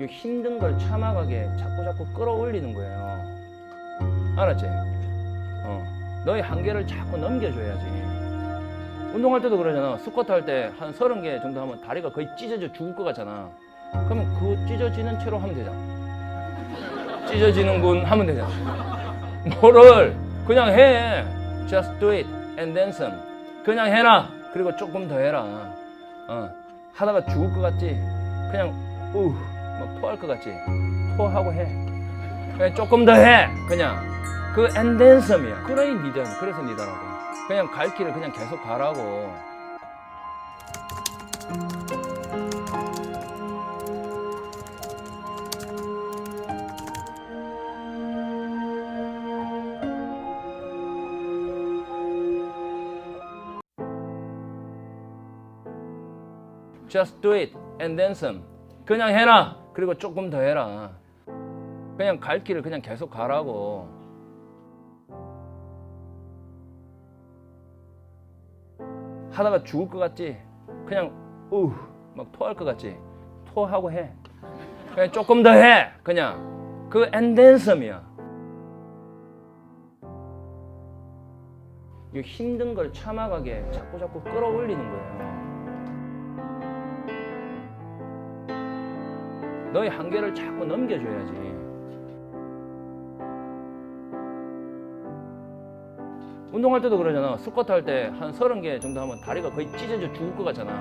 이 힘든 걸 참아가게 자꾸 자꾸 끌어올리는 거예요. 알았지? 어. 너의 한계를 자꾸 넘겨줘야지. 운동할 때도 그러잖아. 스쿼트 할 때 한 서른 개 정도 하면 다리가 거의 찢어져 죽을 것 같잖아. 그러면 그 찢어지는 채로 하면 되잖아. 찢어지는군 하면 되잖아. 뭐를 그냥 해. Just do it and then some. 그냥 해라. 그리고 조금 더 해라. 어. 하다가 죽을 것 같지? 그냥 우, 막 토할 것 같지? 토하고 해. 그냥 조금 더 해. 그냥 그 some이야. 그러니 니든 그래서 니다라고. 그냥 갈 길을 그냥 계속 가라고. Just do it and. 그냥 해라. 그리고 조금 더 해라. 그냥 갈 길을 그냥 계속 가라고. 하다가 죽을 것 같지? 그냥 우, 막 토할 것 같지? 토하고 해. 그냥 조금 더 해. 그냥 그 some이야. 이 힘든 걸 참아가게 자꾸 자꾸 끌어올리는 거예요. 너의 한계를 자꾸 넘겨줘야지. 운동할 때도 그러잖아. 스쿼트 할 때 한 서른 개 정도 하면 다리가 거의 찢어져 죽을 것 같잖아.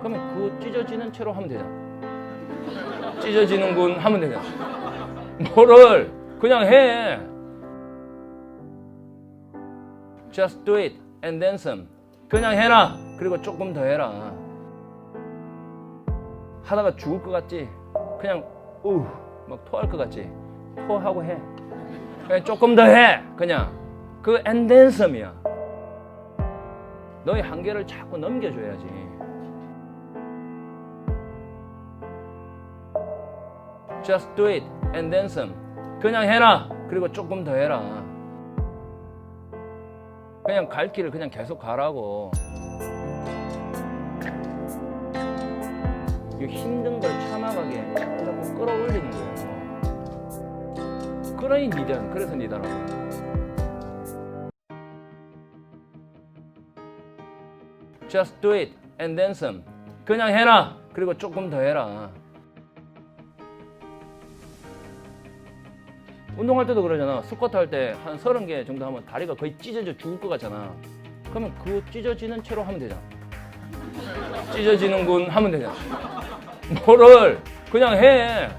그러면 그 찢어지는 채로 하면 되잖아. 찢어지는군 하면 되잖아. 뭐를 그냥 해. Just do it and then some. 그냥 해라. 그리고 조금 더 해라. 하다가 죽을 것 같지? 그냥 우, 막 토할 것 같지? 토하고 해. 그냥 조금 더 해. 그냥 그 some이야. 너의 한계를 자꾸 넘겨줘야지. Just do it and then some. 그냥 해라. 그리고 조금 더 해라. 그냥 갈 길을 그냥 계속 가라고. 이 힘든 걸 참아가게 자꾸 끌어올리는 거예요. 그러니 니든 그래서 니다라고. Just do it and then some. 그냥 해라. 그리고 조금 더 해라. 운동할 때도 그러잖아. 스쿼트 할 때한 서른 개 정도 하면 다리가 거의 찢어져 죽을 것 같잖아. 그러면 그 찢어지는 채로 하면 되잖아. 찢어지는군 하면 되잖아. 뭐를 그냥 해.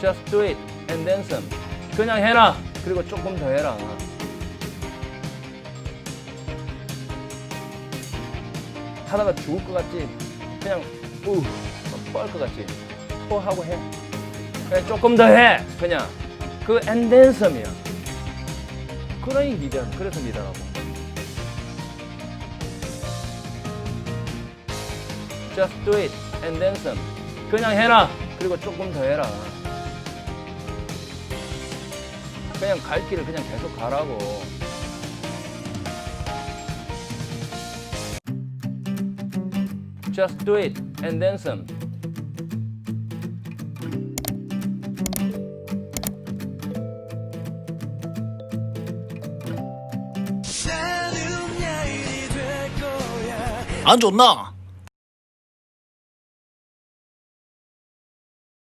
Just do it and then some. 그냥 해라. 그리고 조금 더 해라. 하다가 죽을 것 같지? 그냥 우, 막 토할 것 같지? 토하고 해. 그냥 조금 더 해. 그냥 그 and then some이야. 그러니 니든 그래서 니다라고. Just do it and then some. 그냥 해라. 그리고 조금 더 해라. 그냥 갈 길을 그냥 계속 가라고. Just do it and then some. 안 좋나?